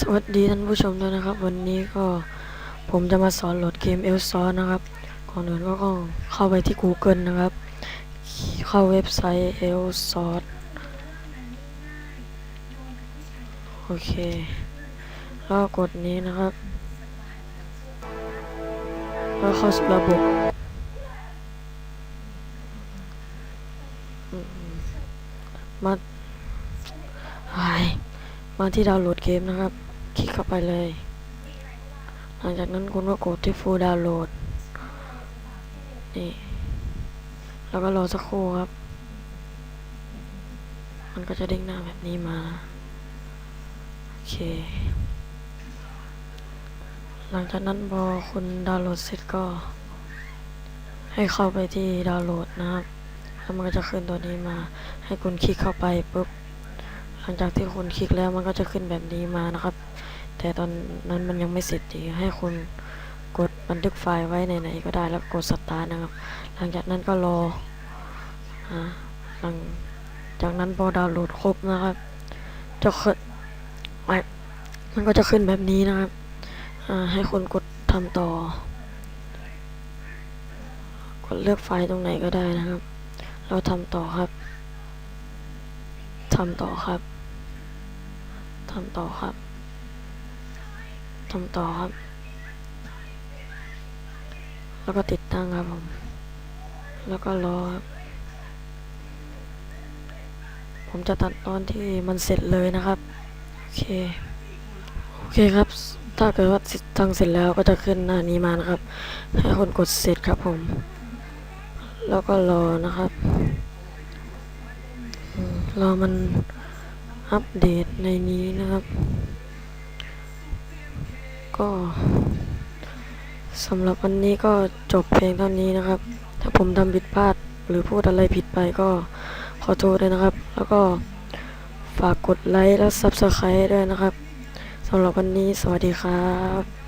สวัสดีท่านผู้ชมด้วยนะครับ วันนี้ก็ผมจะมาสอนโหลดเกมเอลซอนะครับก่อนอื่นก็ต้องเข้าไปที่ Google นะครับ เข้าเว็บไซต์เอลซอโอเคแล้วกดนี้นะครับแล้วเข้าสู่ระบบมาไาย มาที่ดาวน์โหลดเกมนะครับ คลิกเข้าไปเลย หลังจากนั้นคุณก็กดที่ full download นี่ แล้วก็รอสักครู่ครับ มันก็จะเด้งหน้าแบบนี้มา โอเค หลังจากนั้นพอคุณดาวน์โหลดเสร็จก็ ให้เข้าไปที่ดาวน์โหลดนะครับ แล้วมันก็จะขึ้นตัวนี้มา ให้คุณคลิกเข้าไปปุ๊บ หลังจากที่คุณคลิกแล้วมันก็จะขึ้นแบบนี้มานะครับ แต่ตอนนั้นมันยังไม่เสร็จดีให้คุณกดบันทึกไฟล์ไว้ไหนๆก็ได้แล้วกดสตาร์ทนะครับ หลังจากนั้นก็รอหลังจากนั้นพอดาวน์โหลดครบนะครับ จะขึ้นม,มันก็จะขึ้นแบบนี้นะครับให้คุณกดทำต่อ กดเลือกไฟล์ตรงไหนก็ได้นะครับแล้วทำต่อครับทำต่อครับ ทำต่อครับทำต่อครับ แล้วก็ติดตั้งครับผม แล้วก็รอครับผมจะตัดตอนที่มันเสร็จเลยนะครับ โอเค โอเคครับ ถ้าเกิดว่าทางเสร็จแล้วก็จะขึ้นหน้านี้มานะครับ ให้คนกดเสร็จครับผม แล้วก็รอนะครับรอมัน อัปเดตในนี้นะครับ ก็สำหรับวันนี้ก็จบเพลงเท่านี้นะครับ ถ้าผมทำผิดพลาดหรือพูดอะไรผิดไปก็ขอโทษด้วยนะครับ แล้วก็ฝากกดไลค์และ Subscribe ด้วยนะครับสำหรับวันนี้สวัสดีครับ